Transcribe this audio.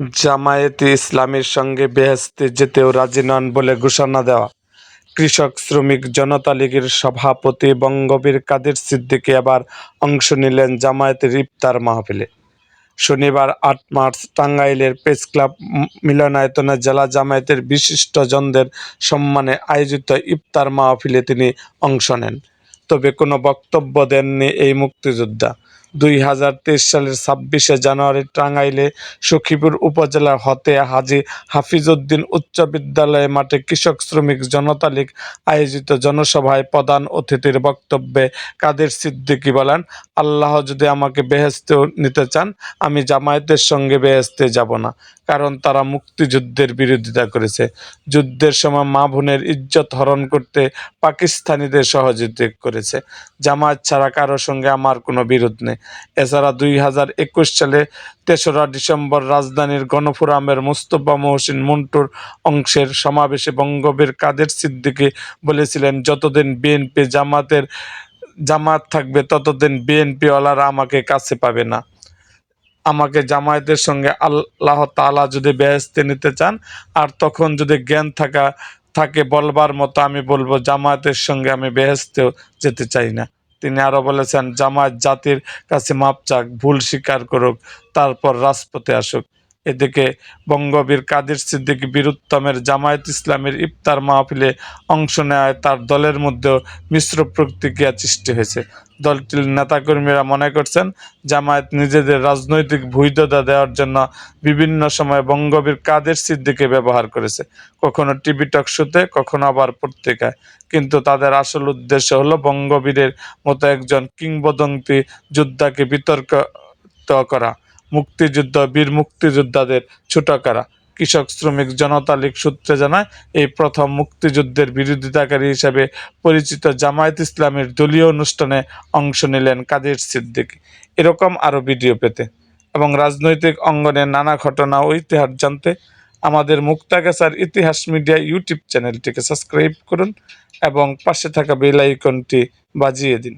জামায়াতে ইসলামীর সঙ্গে বেহেশতে যেতেও রাজি নন বলে ঘোষণা দেওয়া। কৃষক, শ্রমিক, জনতা লীগের সভাপতি বঙ্গবীর কাদের সিদ্দিকী আবার অংশ নিলেন জামায়াতের ইফতার মাহফিলে। শনিবার আট মার্চ টাঙ্গাইলের প্রেসক্লাব ম- মিলনায়তনে জেলা জামায়াতের বিশিষ্টজনদের সম্মানে আয়োজিত ইফতার মাহফিলে তিনি অংশ নেন। তবে কোনো বক্তব্য দেননি এই মুক্তিযোদ্ধা। দুই হাজার তেইশ সালের ছাব্বিশে জানুয়ারি টাঙ্গাইলে সখীপুর উপজেলার হতে হাজী হাফিজউদ্দিন উচ্চ বিদ্যালয় মাঠে কৃষক শ্রমিক জনতা লীগ আয়োজিত জনসভায় প্রধান অতিথির বক্তব্যে কাদের সিদ্দিকী বলেন, আল্লাহ যদি আমাকে বেহেস্তে নিতে চান, আমি জামায়াতের সঙ্গে বেহেস্তে যাব না, কারণ তারা মুক্তিযুদ্ধের বিরোধিতা করেছে। যুদ্ধের সময় মা বোনের ইজ্জত হরণ করতে পাকিস্তানিদের সহযোগিতা করেছে। জামায়াত ছাড়া কারোর সঙ্গে আমার কোনো বিরোধ নেই। এছাড়া দুই হাজার একুশ সালে তেসরা ডিসেম্বর রাজধানীর গণফোরামের মুস্তফা মহসিন মন্টুর অংশের সমাবেশে বঙ্গবীর কাদের সিদ্দিকী বলেছিলেন, যতদিন বিএনপি জামাতের, জামাত থাকবে, ততদিন বিএনপি ওয়ালারা আমাকে কাছে পাবে না। আমাকে জামায়াতের সঙ্গে আল্লাহ তাআলা যদি বেহেস্তে নিতে চান, আর তখন যদি জ্ঞান থাকা, থাকে বলবার মতো আমি বলব, জামায়াতের সঙ্গে আমি বেহেস্তেও যেতে চাই না। তিনি আরও বলেছেন জামায়াত জাতির কাছে মাপ চাক ভুল স্বীকার করুক তারপর রাজপথে আসুক। এদিকে বঙ্গবীর কাদের সিদ্দিক বীরুত্তমের জামায়াত ইসলামের ইফতার মাহফিলে অংশ নেওয়ায় তার দলের মধ্যেও মিশ্র প্রতিক্রিয়া সৃষ্টি হয়েছে। দলটির নেতাকর্মীরা মনে করছেন, জামায়াত নিজেদের রাজনৈতিক বৈধতা দেওয়ার জন্য বিভিন্ন সময় বঙ্গবীর কাদের সিদ্দিকে ব্যবহার করেছে। কখনো টিভি টক শোতে, কখনো আবার পত্রিকায়। কিন্তু তাদের আসল উদ্দেশ্য হলো বঙ্গবীরের মতো একজন কিংবদন্তি যোদ্ধাকে বিতর্কিত করা। মুক্তিযুদ্ধ, বীর মুক্তিযোদ্ধাদের ছোট করা কৃষক, শ্রমিক, জনতা লীগ সূত্রে জানায়, এই প্রথম মুক্তিযুদ্ধের বিরোধিতাকারী হিসেবে পরিচিত জামায়াত ইসলামের দলীয় অনুষ্ঠানে অংশ নিলেন কাদের সিদ্দিকী। এরকম আরও ভিডিও পেতে এবং রাজনৈতিক অঙ্গনের নানা ঘটনা ও ইতিহাস জানতে আমাদের মুক্তাগাছার ইতিহাস মিডিয়া ইউটিউব চ্যানেলটিকে সাবস্ক্রাইব করুন এবং পাশে থাকা বেল আইকনটি বাজিয়ে দিন।